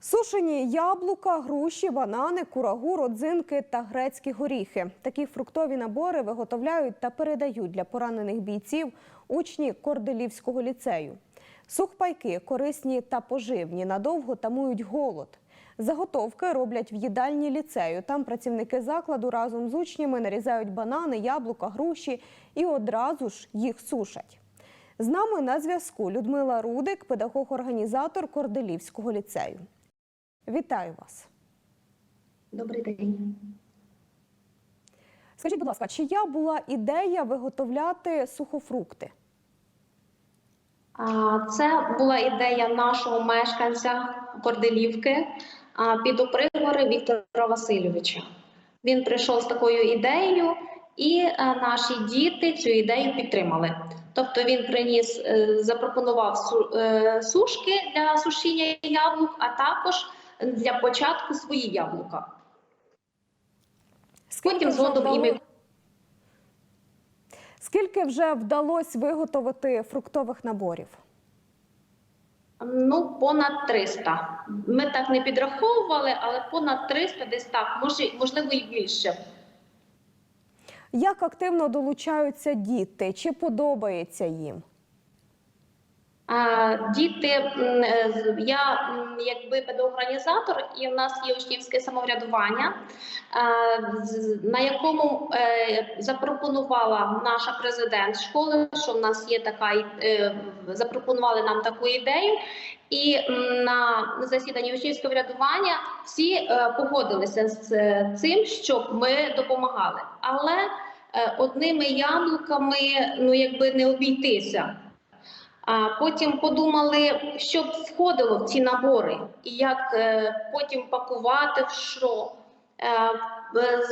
Сушені яблука, груші, банани, курагу, родзинки та грецькі горіхи. Такі фруктові набори виготовляють та передають для поранених бійців учні Корделівського ліцею. Сухпайки корисні та поживні, надовго тамують голод. Заготовки роблять в їдальні ліцею. Там працівники закладу разом з учнями нарізають банани, яблука, груші і одразу ж їх сушать. З нами на зв'язку Людмила Рудик, педагог-організатор Корделівського ліцею. Вітаю вас. Добрий день. Скажіть, будь ласка, чия була ідея виготовляти сухофрукти? Це була ідея нашого мешканця Корделівки а, Підопригори Віктора Васильовича. Він прийшов з такою ідеєю, і наші діти цю ідею підтримали. Тобто він приніс, е, запропонував е, сушки для сушіння яблук, а також для початку свої яблука. Потім згодом і ми Скільки вже вдалося виготовити фруктових наборів? Ну, понад 300. Ми так не підраховували, але понад 300 десь так, може, можливо, і більше. Як активно долучаються діти? Чи подобається їм? Діти, е, я якби педагог-організатор, і в нас є учнівське самоврядування, на якому е, запропонувала наша президент школи, що в нас є така е, запропонували нам таку ідею. І на засіданні учнівського врядування всі погодилися з цим, щоб ми допомагали. Але одними яблуками ну якби не обійтися. А потім подумали, що б входило в ці набори, і як е, потім пакувати в що. Е,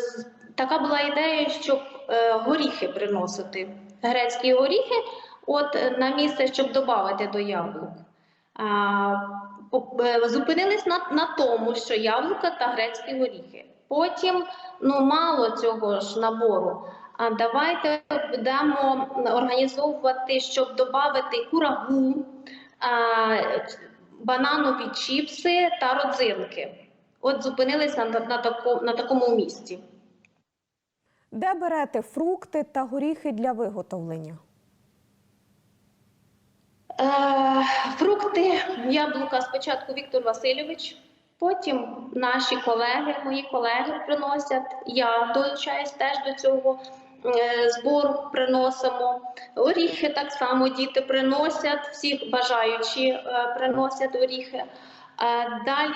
така була ідея, щоб е, горіхи приносити, грецькі горіхи, от на місце, щоб додати до яблук. Зупинились на, на тому, що яблука та грецькі горіхи. Потім ну мало цього ж набору. Давайте будемо організовувати, щоб додати курагу, бананові чіпси та родзинки. От зупинилися на, на, тако, на такому місці. Де берете фрукти та горіхи для виготовлення? Е, фрукти, яблука спочатку Віктор Васильович, потім наші колеги, мої колеги приносять. Я долучаюсь теж до цього е, збору, приносимо. Оріхи так само діти приносять, всіх бажаючі е, приносять оріхи. Е, Далі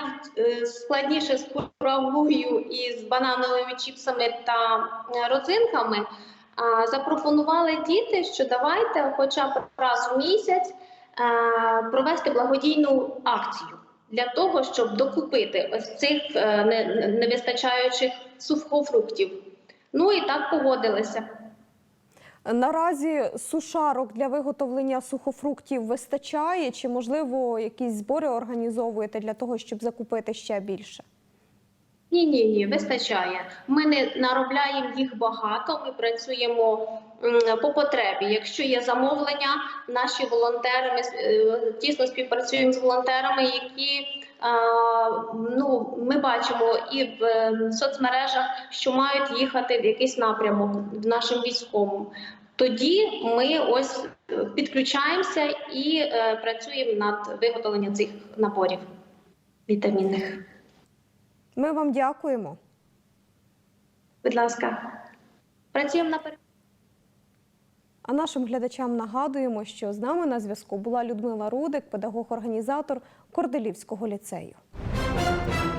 складніше з курагою і з банановими чіпсами та родзинками. Запропонували діти, що давайте хоча б раз в місяць провести благодійну акцію для того, щоб докупити ось цих не- невистачаючих сухофруктів. Ну і так погодилися. Наразі сушарок для виготовлення сухофруктів вистачає, чи можливо якісь збори організовуєте для того, щоб закупити ще більше? Ні, ні, ні, вистачає. Ми не наробляємо їх багато. Ми працюємо по потребі. Якщо є замовлення, наші волонтери ми е, тісно співпрацюємо з волонтерами, які ну ми бачимо і в е, соцмережах, що мають їхати в якийсь напрямок в нашим військовим. Тоді ми ось е, підключаємося і е, працюємо над виготовленням цих наборів вітамінних. Ми вам дякуємо. Будь ласка, працюємо на перемогу. А нашим глядачам нагадуємо, що з нами на зв'язку була Людмила Рудик, педагог-організатор Корделівського ліцею.